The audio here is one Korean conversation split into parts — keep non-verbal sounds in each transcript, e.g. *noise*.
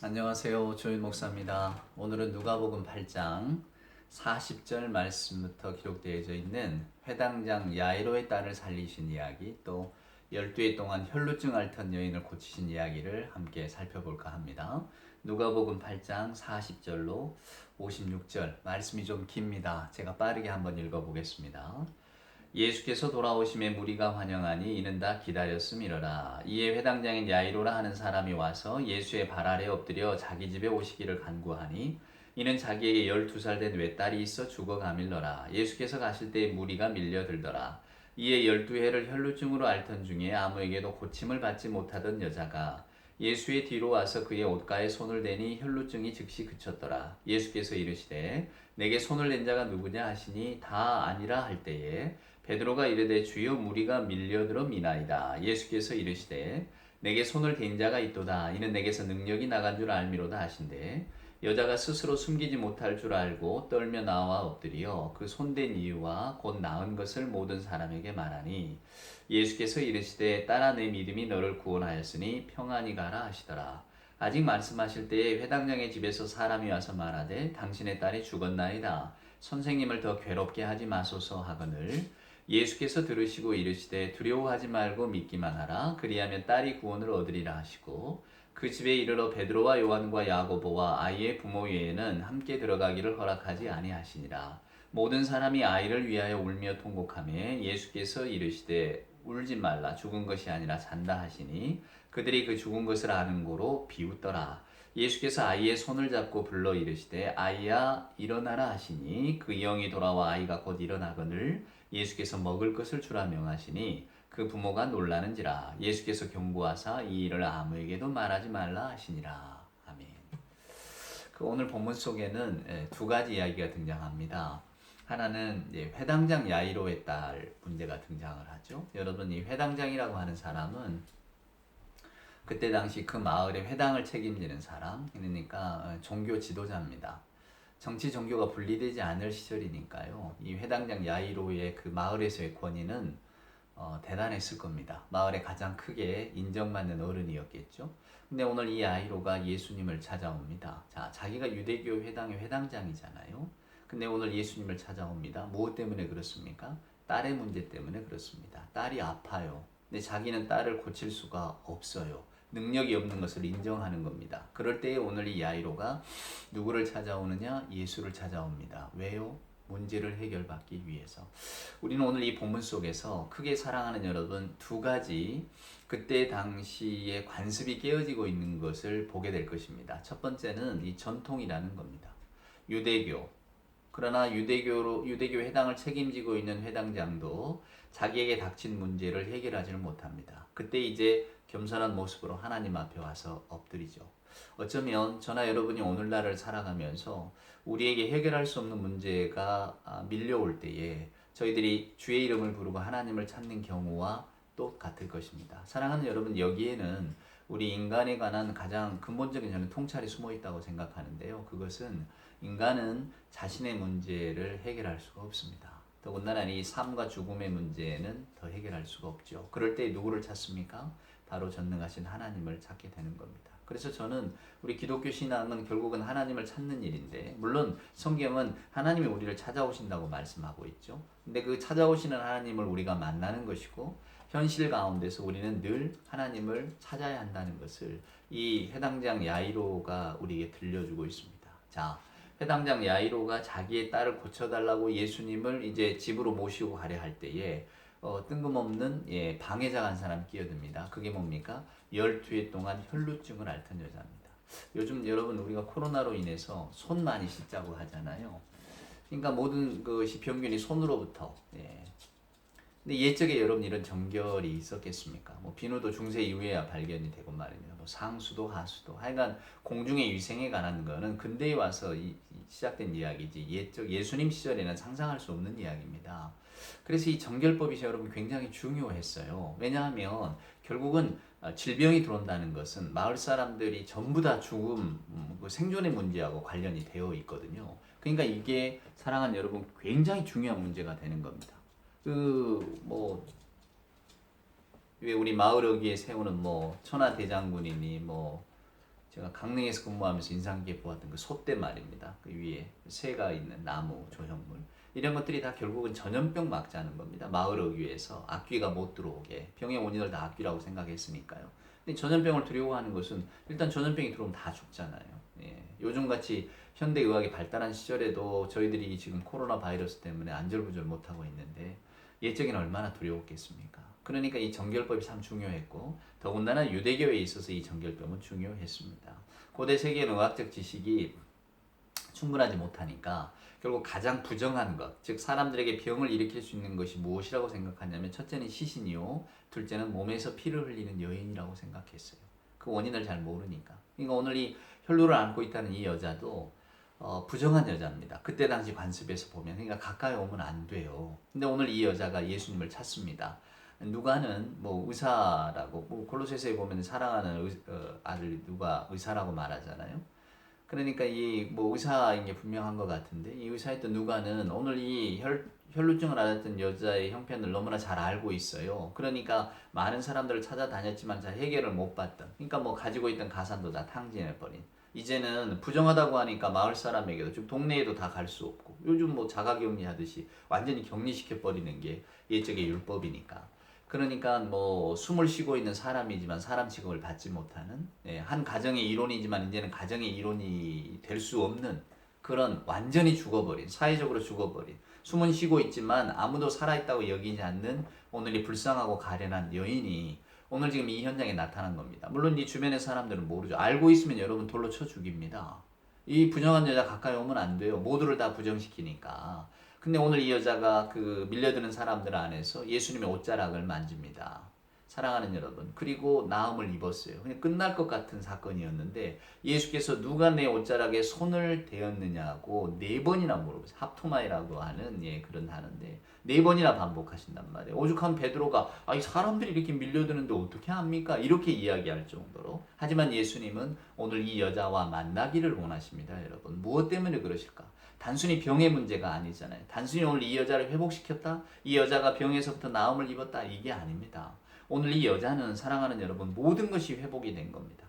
안녕하세요. 조윤 목사입니다. 오늘은 누가복음 8장 40절 말씀부터 기록되어져 있는 회당장 야이로의 딸을 살리신 이야기 또 12해 동안 혈루증 앓던 여인을 고치신 이야기를 함께 살펴볼까 합니다. 누가복음 8장 40절로 56절 말씀이 좀 깁니다. 제가 빠르게 한번 읽어보겠습니다. 예수께서 돌아오심에 무리가 환영하니 이는 다 기다렸음이로라. 이에 회당장인 야이로라 하는 사람이 와서 예수의 발 아래 엎드려 자기 집에 오시기를 간구하니 이는 자기에게 열두 살 된 외딸이 있어 죽어가밀러라. 예수께서 가실 때에 무리가 밀려들더라. 이에 열두 해를 혈루증으로 앓던 중에 아무에게도 고침을 받지 못하던 여자가 예수의 뒤로 와서 그의 옷가에 손을 대니 혈루증이 즉시 그쳤더라. 예수께서 이르시되 내게 손을 댄 자가 누구냐 하시니 다 아니라 할 때에 베드로가 이르되 주여 무리가 밀려들어 미나이다. 예수께서 이르시되 내게 손을 댄 자가 있도다. 이는 내게서 능력이 나간 줄 알미로다 하신대. 여자가 스스로 숨기지 못할 줄 알고 떨며 나와 엎드려 그 손댄 이유와 곧 나은 것을 모든 사람에게 말하니 예수께서 이르시되 딸아 내 믿음이 너를 구원하였으니 평안히 가라 하시더라. 아직 말씀하실 때에 회당장의 집에서 사람이 와서 말하되 당신의 딸이 죽었나이다. 선생님을 더 괴롭게 하지 마소서 하거늘 예수께서 들으시고 이르시되 두려워하지 말고 믿기만 하라. 그리하면 딸이 구원을 얻으리라 하시고 그 집에 이르러 베드로와 요한과 야고보와 아이의 부모 외에는 함께 들어가기를 허락하지 아니하시니라. 모든 사람이 아이를 위하여 울며 통곡하며 예수께서 이르시되 울지 말라 죽은 것이 아니라 잔다 하시니 그들이 그 죽은 것을 아는 고로 비웃더라. 예수께서 아이의 손을 잡고 불러 이르시되 아이야 일어나라 하시니 그 영이 돌아와 아이가 곧 일어나거늘 예수께서 먹을 것을 주라 명하시니 그 부모가 놀라는지라 예수께서 경고하사 이 일을 아무에게도 말하지 말라 하시니라 아멘. 그 오늘 본문 속에는 예, 두 가지 이야기가 등장합니다. 하나는 회당장 야이로의 딸 문제가 등장을 하죠. 여러분 이 회당장이라고 하는 사람은 그때 당시 그 마을의 회당을 책임지는 사람 그러니까 어, 종교 지도자입니다. 정치 종교가 분리되지 않을 시절이니까요. 이 회당장 야이로의 그 마을에서의 권위는 어, 대단했을 겁니다. 마을에 가장 크게 인정받는 어른이었겠죠. 근데 오늘 이 야이로가 예수님을 찾아옵니다. 자, 자기가 유대교 회당의 회당장이잖아요. 근데 오늘 예수님을 찾아옵니다. 무엇 때문에 그렇습니까? 딸의 문제 때문에 그렇습니다. 딸이 아파요. 근데 자기는 딸을 고칠 수가 없어요. 능력이 없는 것을 인정하는 겁니다. 그럴 때에 오늘 이 야이로가 누구를 찾아오느냐? 예수를 찾아옵니다. 왜요? 문제를 해결받기 위해서. 우리는 오늘 이 본문 속에서 크게 사랑하는 여러분 두 가지 그때 당시에 관습이 깨어지고 있는 것을 보게 될 것입니다. 첫 번째는 이 전통이라는 겁니다. 유대교. 그러나 유대교로 유대교 회당을 책임지고 있는 회당장도 자기에게 닥친 문제를 해결하지는 못합니다. 그때 이제 겸손한 모습으로 하나님 앞에 와서 엎드리죠. 어쩌면 저나 여러분이 오늘날을 살아가면서 우리에게 해결할 수 없는 문제가 아, 밀려올 때에 저희들이 주의 이름을 부르고 하나님을 찾는 경우와 똑같을 것입니다. 사랑하는 여러분, 여기에는 우리 인간에 관한 가장 근본적인 저는 통찰이 숨어 있다고 생각하는데요. 그것은 인간은 자신의 문제를 해결할 수가 없습니다. 더군다나 이 삶과 죽음의 문제는 더 해결할 수가 없죠. 그럴 때 누구를 찾습니까? 바로 전능하신 하나님을 찾게 되는 겁니다. 그래서 저는 우리 기독교 신앙은 결국은 하나님을 찾는 일인데 물론 성경은 하나님이 우리를 찾아오신다고 말씀하고 있죠. 근데 그 찾아오시는 하나님을 우리가 만나는 것이고 현실 가운데서 우리는 늘 하나님을 찾아야 한다는 것을 이 해당장 야이로가 우리에게 들려주고 있습니다. 자, 해당장 야이로가 자기의 딸을 고쳐달라고 예수님을 이제 집으로 모시고 가려 할 때에 어, 뜬금없는 예, 방해자가 한 사람 끼어듭니다. 그게 뭡니까? 12해 동안 혈루증을 앓던 여자입니다. 요즘 여러분 우리가 코로나로 인해서 손 많이 씻자고 하잖아요. 그러니까 모든 것이 병균이 손으로부터 예. 근데 예적에 여러분 이런 정결이 있었겠습니까? 뭐 비누도 중세 이후에야 발견이 되고 말입니다. 뭐 상수도 하수도 하여간 공중의 위생에 관한 거는 근대에 와서 이, 시작된 이야기지 예적 예수님 시절에는 상상할 수 없는 이야기입니다. 그래서 이 정결법이 여러분 굉장히 중요했어요. 왜냐하면 결국은 어, 질병이 들어온다는 것은 마을 사람들이 전부 다 죽음, 음, 그 생존의 문제하고 관련이 되어 있거든요. 그러니까 이게 사랑하는 여러분 굉장히 중요한 문제가 되는 겁니다. 그 뭐 왜 우리 마을 어귀에 세우는 뭐 천하 대장군이니 뭐 제가 강릉에서 근무하면서 인상 깊게 보았던 그 솥대 말입니다. 그 위에 새가 있는 나무 조형물 이런 것들이 다 결국은 전염병 막자는 겁니다. 마을 어귀에서 악귀가 못 들어오게 병의 원인을 다 악귀라고 생각했으니까요. 근데 전염병을 두려워하는 것은 일단 전염병이 들어오면 다 죽잖아요. 예. 요즘같이 현대 의학이 발달한 시절에도 저희들이 지금 코로나 바이러스 때문에 안절부절 못하고 있는데 옛적엔 얼마나 두려웠겠습니까? 그러니까 이 정결법이 참 중요했고 더군다나 유대교에 있어서 이 정결법은 중요했습니다. 고대 세계는 의학적 지식이 충분하지 못하니까 결국 가장 부정한 것, 즉 사람들에게 병을 일으킬 수 있는 것이 무엇이라고 생각하냐면 첫째는 시신이요, 둘째는 몸에서 피를 흘리는 여인이라고 생각했어요. 그 원인을 잘 모르니까. 그러니까 오늘 이 혈루를 안고 있다는 이 여자도 어, 부정한 여자입니다. 그때 당시 관습에서 보면 그러니까 가까이 오면 안 돼요. 근데 오늘 이 여자가 예수님을 찾습니다. 누가는 뭐 의사라고 뭐 골로새서에 보면 사랑하는 의, 어, 아들 누가 의사라고 말하잖아요. 그러니까 이 뭐 의사인 게 분명한 것 같은데 이 의사였던 누가는 오늘 이 혈, 혈루증을 앓았던 여자의 형편을 너무나 잘 알고 있어요. 그러니까 많은 사람들을 찾아다녔지만 잘 해결을 못 받던. 그러니까 뭐 가지고 있던 가산도 다 탕진해 버린. 이제는 부정하다고 하니까 마을 사람에게도 즉 동네에도 다 갈 수 없고 요즘 뭐 자가격리 하듯이 완전히 격리시켜 버리는 게 옛적의 율법이니까. 그러니까 뭐 숨을 쉬고 있는 사람이지만 사람 취급을 받지 못하는 예, 한 가정의 이론이지만 이제는 가정의 이론이 될 수 없는 그런 완전히 죽어버린 사회적으로 죽어버린 숨은 쉬고 있지만 아무도 살아있다고 여기지 않는 오늘 이 불쌍하고 가련한 여인이 오늘 지금 이 현장에 나타난 겁니다. 물론 이 주변의 사람들은 모르죠. 알고 있으면 여러분 돌로 쳐 죽입니다. 이 부정한 여자 가까이 오면 안 돼요. 모두를 다 부정시키니까. 근데 오늘 이 여자가 그 밀려드는 사람들 안에서 예수님의 옷자락을 만집니다. 사랑하는 여러분. 그리고 나음을 입었어요. 그냥 끝날 것 같은 사건이었는데 예수께서 누가 내 옷자락에 손을 대었느냐고 네 번이나 물어보세요. 합토마이라고 하는 예, 그런 단어인데 네 번이나 반복하신단 말이에요. 오죽하면 베드로가 아, 이 사람들이 이렇게 밀려드는데 어떻게 합니까? 이렇게 이야기할 정도로. 하지만 예수님은 오늘 이 여자와 만나기를 원하십니다, 여러분. 무엇 때문에 그러실까? 단순히 병의 문제가 아니잖아요. 단순히 오늘 이 여자를 회복시켰다? 이 여자가 병에서부터 나음을 입었다? 이게 아닙니다. 오늘 이 여자는 사랑하는 여러분 모든 것이 회복이 된 겁니다.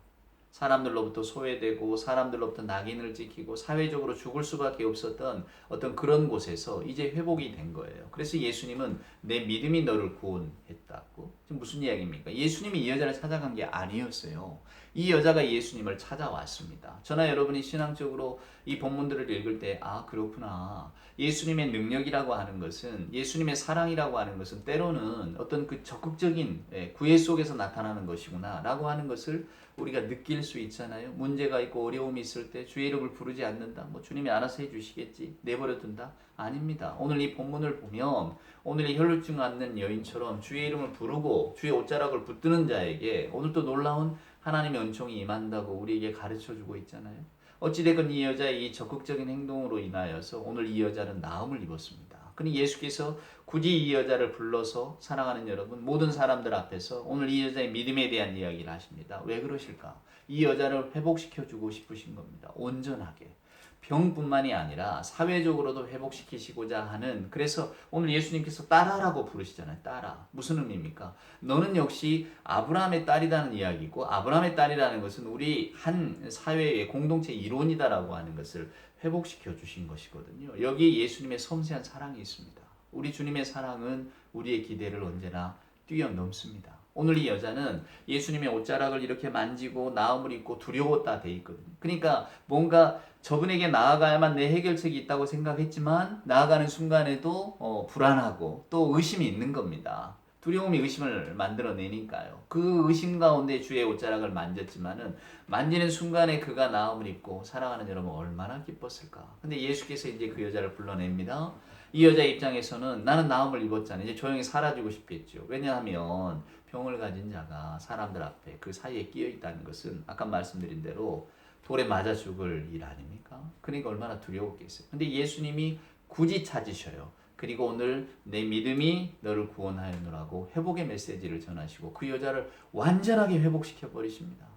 사람들로부터 소외되고 사람들로부터 낙인을 찍히고 사회적으로 죽을 수밖에 없었던 어떤 그런 곳에서 이제 회복이 된 거예요. 그래서 예수님은 내 믿음이 너를 구원했다 고. 지금 무슨 이야기입니까? 예수님이 이 여자를 찾아간 게 아니었어요. 이 여자가 예수님을 찾아왔습니다. 저나 여러분이 신앙적으로 이 본문들을 읽을 때, 아, 그렇구나. 예수님의 능력이라고 하는 것은, 예수님의 사랑이라고 하는 것은 때로는 어떤 그 적극적인 예, 구애 속에서 나타나는 것이구나. 라고 하는 것을 우리가 느낄 수 있잖아요. 문제가 있고 어려움이 있을 때 주의 이름을 부르지 않는다. 뭐 주님이 알아서 해주시겠지. 내버려 둔다. 아닙니다. 오늘 이 본문을 보면 오늘 이 혈루증 앓는 여인처럼 주의 이름을 부르고 주의 옷자락을 붙드는 자에게 오늘 또 놀라운 하나님의 은총이 임한다고 우리에게 가르쳐 주고 있잖아요. 어찌되건 이 여자의 이 적극적인 행동으로 인하여서 오늘 이 여자는 나음을 입었습니다. 그니 예수께서 굳이 이 여자를 불러서 사랑하는 여러분 모든 사람들 앞에서 오늘 이 여자의 믿음에 대한 이야기를 하십니다. 왜 그러실까? 이 여자를 회복시켜 주고 싶으신 겁니다. 온전하게. 병뿐만이 아니라 사회적으로도 회복시키시고자 하는 그래서 오늘 예수님께서 딸아라고 부르시잖아요. 딸아. 무슨 의미입니까? 너는 역시 아브라함의 딸이라는 이야기고 아브라함의 딸이라는 것은 우리 한 사회의 공동체 이론이다라고 하는 것을 회복시켜 주신 것이거든요. 여기 예수님의 섬세한 사랑이 있습니다. 우리 주님의 사랑은 우리의 기대를 언제나 뛰어넘습니다. 오늘 이 여자는 예수님의 옷자락을 이렇게 만지고 나음을 입고 두려웠다 돼 있거든요. 그러니까 뭔가 저분에게 나아가야만 내 해결책이 있다고 생각했지만 나아가는 순간에도 어, 불안하고 또 의심이 있는 겁니다. 두려움이 의심을 만들어내니까요. 그 의심 가운데 주의 옷자락을 만졌지만은 만지는 순간에 그가 나음을 입고 사랑하는 여러분 얼마나 기뻤을까. 근데 예수께서 이제 그 여자를 불러냅니다. 이 여자 입장에서는 나는 나음을 입었잖아. 이제 조용히 사라지고 싶겠죠. 왜냐하면 병을 가진 자가 사람들 앞에 그 사이에 끼어 있다는 것은 아까 말씀드린 대로 돌에 맞아 죽을 일 아닙니까? 그러니까 얼마나 두려웠겠어요. 근데 예수님이 굳이 찾으셔요. 그리고 오늘 내 믿음이 너를 구원하였노라고 회복의 메시지를 전하시고 그 여자를 완전하게 회복시켜 버리십니다.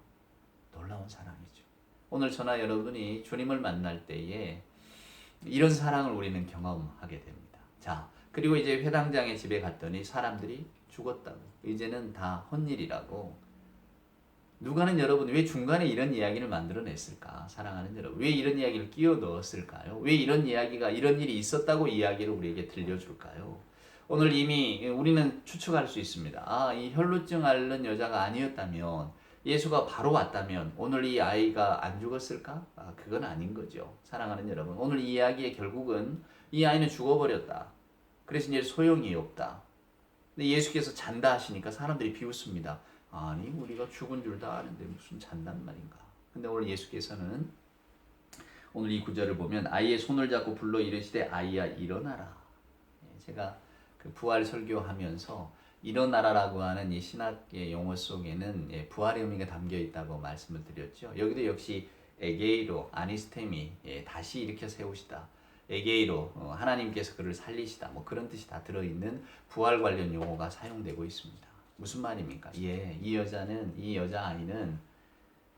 놀라운 사랑이죠. 오늘 저나 여러분이 주님을 만날 때에 이런 사랑을 우리는 경험하게 됩니다. 자, 그리고 이제 회당장의 집에 갔더니 사람들이 죽었다고. 이제는 다 헛일이라고 누가는 여러분 왜 중간에 이런 이야기를 만들어냈을까? 사랑하는 여러분 왜 이런 이야기를 끼워 넣었을까요? 왜 이런 이야기가 이런 일이 있었다고 이야기를 우리에게 들려줄까요? 오늘 이미 우리는 추측할 수 있습니다. 아, 이 혈루증 앓는 여자가 아니었다면 예수가 바로 왔다면 오늘 이 아이가 안 죽었을까? 아, 그건 아닌 거죠. 사랑하는 여러분, 오늘 이 이야기의 결국은 이 아이는 죽어버렸다. 그래서 이제 소용이 없다. 근데 예수께서 잔다 하시니까 사람들이 비웃습니다. 아니, 우리가 죽은 줄 다 아는데 무슨 잔단 말인가? 근데 오늘 예수께서는 오늘 이 구절을 보면 아이의 손을 잡고 불러 이르시되 아이야 일어나라. 예, 제가 그 부활 설교하면서 일어나라라고 하는 이 신학의 용어 속에는 예, 부활의 의미가 담겨 있다고 말씀을 드렸죠. 여기도 역시 에게이로 아니스테미 예, 다시 일으켜 세우시다. 에게이로 어, 하나님께서 그를 살리시다. 뭐 그런 뜻이 다 들어 있는 부활 관련 용어가 사용되고 있습니다. 무슨 말입니까? 예, 이 여자는 이 여자 아이는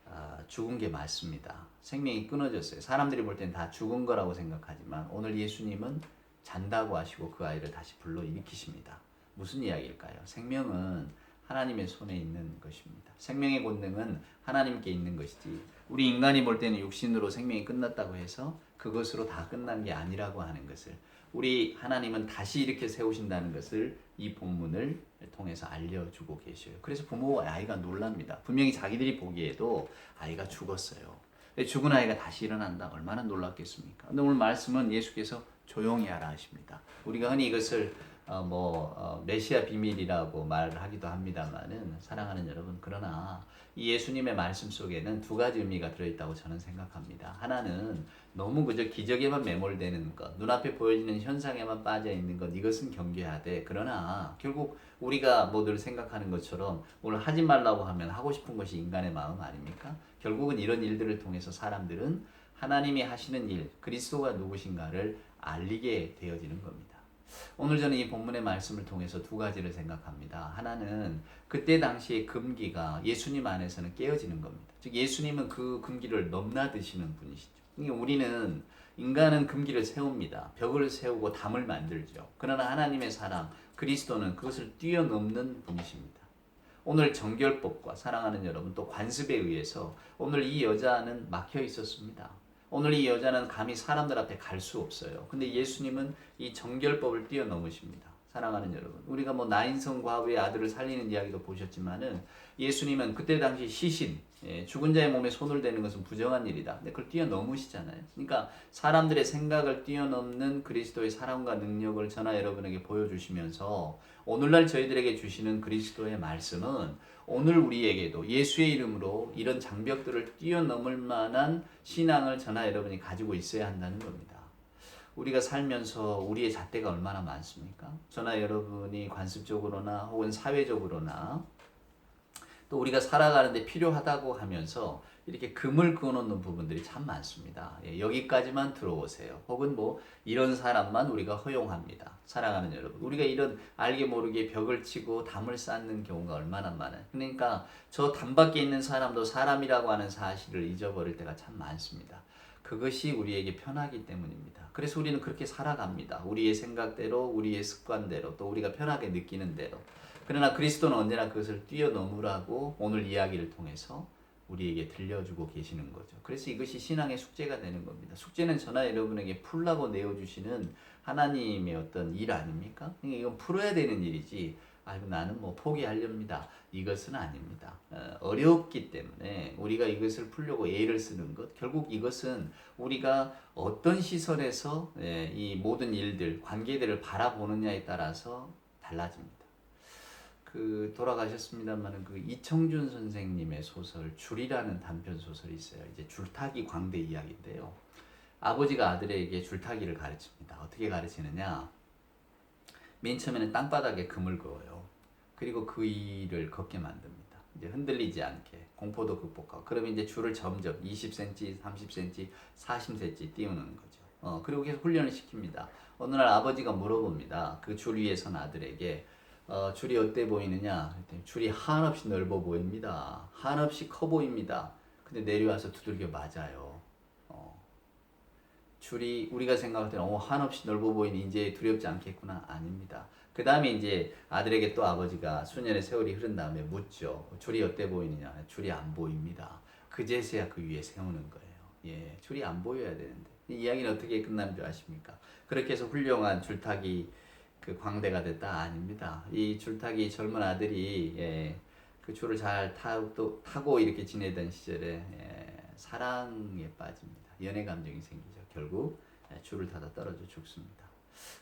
아, 죽은 게 맞습니다. 생명이 끊어졌어요. 사람들이 볼 땐 다 죽은 거라고 생각하지만 오늘 예수님은 잔다고 하시고 그 아이를 다시 불러 일으키십니다. 무슨 이야기일까요? 생명은 하나님의 손에 있는 것입니다. 생명의 권능은 하나님께 있는 것이지. 우리 인간이 볼 때는 육신으로 생명이 끝났다고 해서 그것으로 다 끝난 게 아니라고 하는 것을 우리 하나님은 다시 이렇게 세우신다는 것을 이 본문을 통해서 알려주고 계셔요. 그래서 부모와 아이가 놀랍니다. 분명히 자기들이 보기에도 아이가 죽었어요. 죽은 아이가 다시 일어난다. 얼마나 놀랍겠습니까? 근데 오늘 말씀은 예수께서 조용히 하라 하십니다. 우리가 흔히 이것을 어, 뭐 어, 메시아 비밀이라고 말하기도 합니다만은 사랑하는 여러분 그러나 이 예수님의 말씀 속에는 두 가지 의미가 들어있다고 저는 생각합니다. 하나는 너무 그저 기적에만 매몰되는 것, 눈앞에 보여지는 현상에만 빠져 있는 것, 이것은 경계하되 그러나 결국 우리가 뭐 늘 생각하는 것처럼 오늘 하지 말라고 하면 하고 싶은 것이 인간의 마음 아닙니까? 결국은 이런 일들을 통해서 사람들은 하나님이 하시는 일, 그리스도가 누구신가를 알리게 되어지는 겁니다. 오늘 저는 이 본문의 말씀을 통해서 두 가지를 생각합니다. 하나는 그때 당시의 금기가 예수님 안에서는 깨어지는 겁니다. 즉 예수님은 그 금기를 넘나드시는 분이시죠. 그러니까 우리는 인간은 금기를 세웁니다. 벽을 세우고 담을 만들죠. 그러나 하나님의 사랑 그리스도는 그것을 뛰어넘는 분이십니다. 오늘 정결법과 사랑하는 여러분 또 관습에 의해서 오늘 이 여자는 막혀 있었습니다. 오늘 이 여자는 감히 사람들 앞에 갈 수 없어요. 근데 예수님은 이 정결법을 뛰어넘으십니다. 사랑하는 여러분, 우리가 뭐 나인성 과부의 아들을 살리는 이야기도 보셨지만은 예수님은 그때 당시 시신, 예, 죽은 자의 몸에 손을 대는 것은 부정한 일이다. 근데 그걸 뛰어넘으시잖아요. 그러니까 사람들의 생각을 뛰어넘는 그리스도의 사랑과 능력을 저나 여러분에게 보여주시면서 오늘날 저희들에게 주시는 그리스도의 말씀은 오늘 우리에게도 예수의 이름으로 이런 장벽들을 뛰어넘을 만한 신앙을 저나 여러분이 가지고 있어야 한다는 겁니다. 우리가 살면서 우리의 잣대가 얼마나 많습니까? 저나 여러분이 관습적으로나 혹은 사회적으로나 또 우리가 살아가는데 필요하다고 하면서 이렇게 금을 그어놓는 부분들이 참 많습니다. 예, 여기까지만 들어오세요. 혹은 뭐 이런 사람만 우리가 허용합니다. 사랑하는 여러분, 우리가 이런 알게 모르게 벽을 치고 담을 쌓는 경우가 얼마나 많아요. 그러니까 저 담 밖에 있는 사람도 사람이라고 하는 사실을 잊어버릴 때가 참 많습니다. 그것이 우리에게 편하기 때문입니다. 그래서 우리는 그렇게 살아갑니다. 우리의 생각대로, 우리의 습관대로, 또 우리가 편하게 느끼는 대로. 그러나 그리스도는 언제나 그것을 뛰어넘으라고 오늘 이야기를 통해서 우리에게 들려주고 계시는 거죠. 그래서 이것이 신앙의 숙제가 되는 겁니다. 숙제는 저나 여러분에게 풀라고 내어주시는 하나님의 어떤 일 아닙니까? 그러니까 이건 풀어야 되는 일이지. 아이고 나는 뭐 포기하렵니다. 이것은 아닙니다. 어, 렵기 때문에 우리가 이것을 풀려고 애를 쓰는 것 결국 이것은 우리가 어떤 시선에서 예, 이 모든 일들 관계들을 바라보느냐에 따라서 달라집니다. 그 돌아가셨습니다만은 그 이청준 선생님의 소설 줄이라는 단편 소설이 있어요. 이제 줄타기 광대 이야기인데요. 아버지가 아들에게 줄타기를 가르칩니다. 어떻게 가르치느냐? 맨 처음에는 땅바닥에 금을 그어요. 그리고 그 일을 걷게 만듭니다. 이제 흔들리지 않게 공포도 극복하고 그러면 이제 줄을 점점 20cm, 30cm, 40cm 띄우는 거죠. 어, 그리고 계속 훈련을 시킵니다. 어느 날 아버지가 물어봅니다. 그 줄 위에 선 아들에게 어, 줄이 어때 보이느냐? 줄이 한없이 넓어 보입니다. 한없이 커 보입니다. 근데 내려와서 두들겨 맞아요. 어. 줄이 우리가 생각할 때는 어, 한없이 넓어 보이니 이제 두렵지 않겠구나. 아닙니다. 그 다음에 이제 아들에게 또 아버지가 수년의 세월이 흐른 다음에 묻죠. 줄이 어때 보이느냐? 줄이 안 보입니다. 그제서야 그 위에 세우는 거예요. 예, 줄이 안 보여야 되는데 이 이야기는 어떻게 끝난 줄 아십니까? 그렇게 해서 훌륭한 줄타기 그 광대가 됐다 아닙니다. 이 줄타기 젊은 아들이 예, 그 줄을 잘 타고, 타고 이렇게 지내던 시절에 예, 사랑에 빠집니다. 연애 감정이 생기죠. 결국 예, 줄을 타다 떨어져 죽습니다.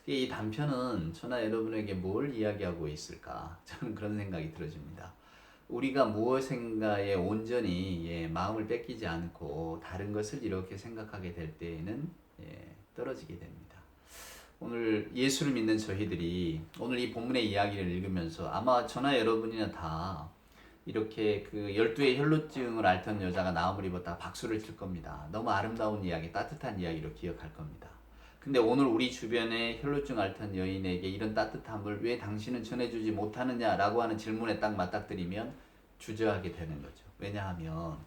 이 단편은 저나 여러분에게 뭘 이야기하고 있을까? *laughs* 저는 그런 생각이 들어집니다. 우리가 무엇인가에 온전히 예, 마음을 뺏기지 않고 다른 것을 이렇게 생각하게 될 때에는 예, 떨어지게 됩니다. 오늘 예수를 믿는 저희들이 오늘 이 본문의 이야기를 읽으면서 아마 저나 여러분이나 다 이렇게 그 열두의 혈루증을 앓던 여자가 나음을 입었다 박수를 칠 겁니다. 너무 아름다운 이야기, 따뜻한 이야기로 기억할 겁니다. 근데 오늘 우리 주변에 혈루증 앓던 여인에게 이런 따뜻함을 왜 당신은 전해주지 못하느냐라고 하는 질문에 딱 맞닥뜨리면 주저하게 되는 거죠. 왜냐하면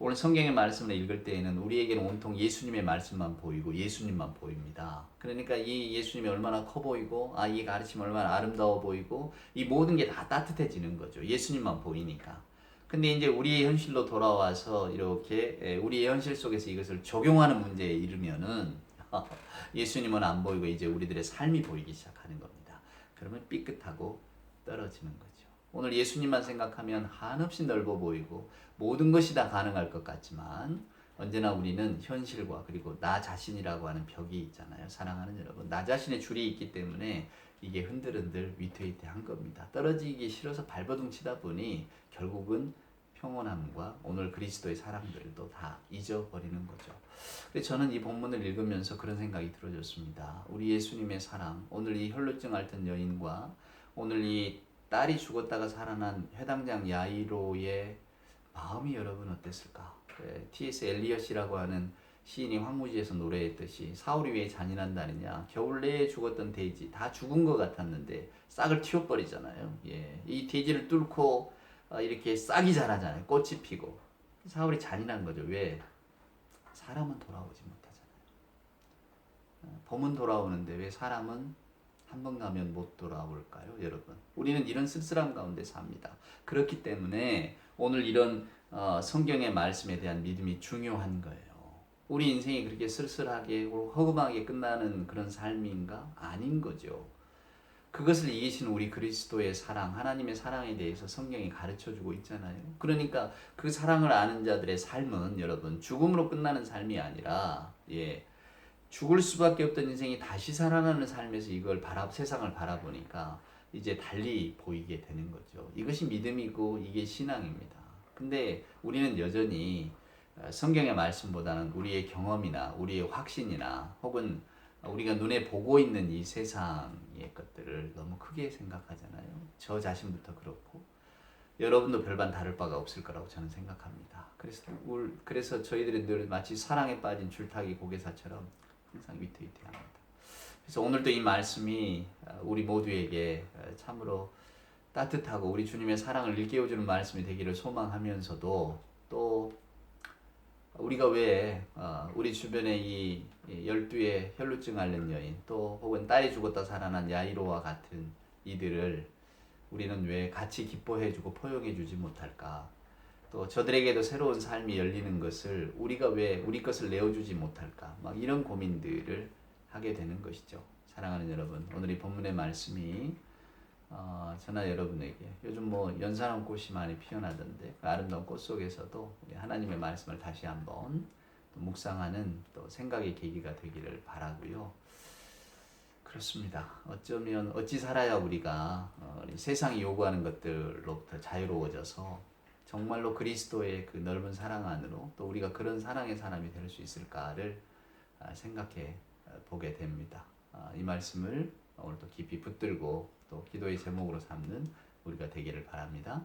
오늘 성경의 말씀을 읽을 때에는 우리에게는 온통 예수님의 말씀만 보이고 예수님만 보입니다. 그러니까 이 예수님이 얼마나 커 보이고 아 이 가르침 얼마나 아름다워 보이고 이 모든 게 다 따뜻해지는 거죠. 예수님만 보이니까. 근데 이제 우리의 현실로 돌아와서 이렇게 우리의 현실 속에서 이것을 적용하는 문제에 이르면은 *laughs* 예수님은 안 보이고 이제 우리들의 삶이 보이기 시작하는 겁니다. 그러면 삐끗하고 떨어지는 거죠. 오늘 예수님만 생각하면 한없이 넓어 보이고 모든 것이 다 가능할 것 같지만 언제나 우리는 현실과 그리고 나 자신이라고 하는 벽이 있잖아요. 사랑하는 여러분. 나 자신의 줄이 있기 때문에 이게 흔들흔들 위태위태한 겁니다. 떨어지기 싫어서 발버둥 치다 보니 결국은 평온함과 오늘 그리스도의 사랑들도 다 잊어버리는 거죠. 그래서 저는 이 본문을 읽으면서 그런 생각이 들어졌습니다. 우리 예수님의 사랑, 오늘 이 혈루증 앓던 여인과 오늘 이 딸이 죽었다가 살아난 회당장 야이로의 마음이 여러분 어땠을까? 네, T.S. 엘리엇이라고 하는 시인이 황무지에서 노래했듯이 사울이 왜 잔인한다느냐 겨울 내에 죽었던 돼지 다 죽은 것 같았는데 싹을 틔워버리잖아요. 예, 이 돼지를 뚫고 어, 이렇게 싹이 자라잖아요. 꽃이 피고 사울이 잔인한 거죠. 왜 사람은 돌아오지 못하잖아요. 어, 봄은 돌아오는데 왜 사람은 한 번 가면 못 돌아올까요, 여러분? 우리는 이런 쓸쓸함 가운데 삽니다. 그렇기 때문에 오늘 이런 어, 성경의 말씀에 대한 믿음이 중요한 거예요. 우리 인생이 그렇게 쓸쓸하게 허금하게 끝나는 그런 삶인가? 아닌 거죠. 그것을 이기신 우리 그리스도의 사랑, 하나님의 사랑에 대해서 성경이 가르쳐 주고 있잖아요. 그러니까 그 사랑을 아는 자들의 삶은 여러분 죽음으로 끝나는 삶이 아니라 예. 죽을 수밖에 없던 인생이 다시 살아나는 삶에서 이걸 바라 세상을 바라보니까 이제 달리 보이게 되는 거죠. 이것이 믿음이고 이게 신앙입니다. 근데 우리는 여전히 어, 성경의 말씀보다는 우리의 경험이나 우리의 확신이나 혹은 우리가 눈에 보고 있는 이 세상의 것들을 너무 크게 생각하잖아요. 저 자신부터 그렇고 여러분도 별반 다를 바가 없을 거라고 저는 생각합니다. 그래서 그래서 저희들이 늘 마치 사랑에 빠진 줄타기 고개사처럼 항상 위태위태합니다. 그래서 오늘도 이 말씀이 우리 모두에게 참으로 따뜻하고 우리 주님의 사랑을 일깨워주는 말씀이 되기를 소망하면서도 또 우리가 왜 어, 우리 주변에 이 열두의 혈루증 앓는 여인 또 혹은 딸이 죽었다 살아난 야이로와 같은 이들을 우리는 왜 같이 기뻐해주고 포용해주지 못할까? 또 저들에게도 새로운 삶이 열리는 것을 우리가 왜 우리 것을 내어주지 못할까? 막 이런 고민들을 하게 되는 것이죠. 사랑하는 여러분, 오늘 이 본문의 말씀이 어, 저나 여러분에게 요즘 뭐 연산한 꽃이 많이 피어나던데 그 아름다운 꽃 속에서도 하나님의 말씀을 다시 한번 묵상하는 또 생각의 계기가 되기를 바라고요. 그렇습니다. 어쩌면 어찌 살아야 우리가 어, 세상이 요구하는 것들로부터 자유로워져서 정말로 그리스도의 그 넓은 사랑 안으로 또 우리가 그런 사랑의 사람이 될 수 있을까를 아, 생각해 어, 보게 됩니다. 아, 이 말씀을 오늘 또 깊이 붙들고 또 기도의 제목으로 삼는 우리가 되기를 바랍니다.